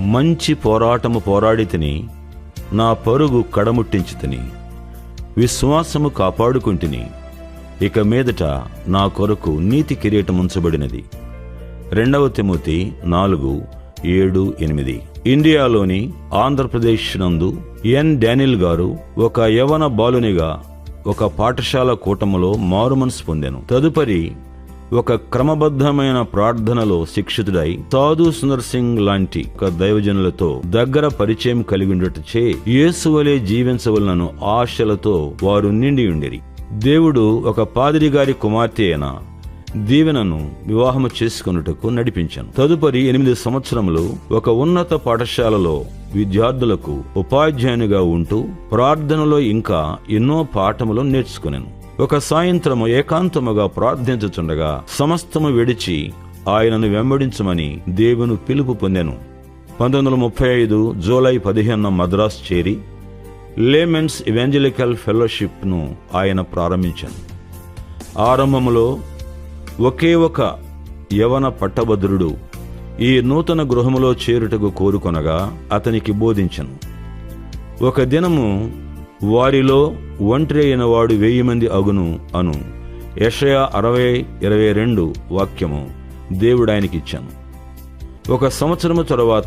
మంచి పోరాటము పోరాడి తిని నా పరుగు కడముట్టించి తిని విశ్వాసము కాపాడుకుంటుని ఇక మీదట నా కొరకు నీతి కిరీటం ఉంచబడినది రెండవ తిమోతి నాలుగు ఏడు ఎనిమిది. ఇండియాలోని ఆంధ్రప్రదేశ్ నందు ఎన్. డానిల్ గారు ఒక యవన బాలునిగా ఒక పాఠశాల కూటములో మారుమనసు పొందాను. తదుపరి ఒక క్రమబద్ధమైన ప్రార్థనలో శిక్షితుడై సాధు సుందర్ సింగ్ లాంటి ఒక దైవజనులతో దగ్గర పరిచయం కలిగి ఉండటచే యేసువలే జీవించవలనను ఆశలతో వారు నిండి ఉండిరి. దేవుడు ఒక పాదిరి గారి కుమార్తె అయిన దీవెనను వివాహము చేసుకొనుటకు నడిపించాను. తదుపరి ఎనిమిది సంవత్సరములు ఒక ఉన్నత పాఠశాలలో విద్యార్థులకు ఉపాధ్యాయునిగా ఉంటూ ప్రార్థనలో ఇంకా ఎన్నో పాఠములు నేర్చుకున్నాను ఒక సాయంత్రము ఏకాంతముగా ప్రార్థించుచుండగా సమస్తము విడిచి ఆయనను వెంబడించమని దేవుని పిలుపు పొందెను. పంతొమ్మిది వందల ముప్పై ఐదు జూలై పదిహేను మద్రాస్ చేరి లేమెన్స్ ఇవాంజలికల్ ఫెలోషిప్ను ఆయన ప్రారంభించాను. ఆరంభములో ఒకే ఒక యవన పట్టభద్రుడు ఈ నూతన గృహములో చేరుటకు కోరుకొనగా అతనికి బోధించను. ఒక దినము వారిలో ఒంటరి అయిన వాడు వెయ్యి మంది అగును అను. యషయ అరవై ఇరవై రెండు వాక్యము దేవుడాయనికిచ్చాను ఒక సంవత్సరము తరువాత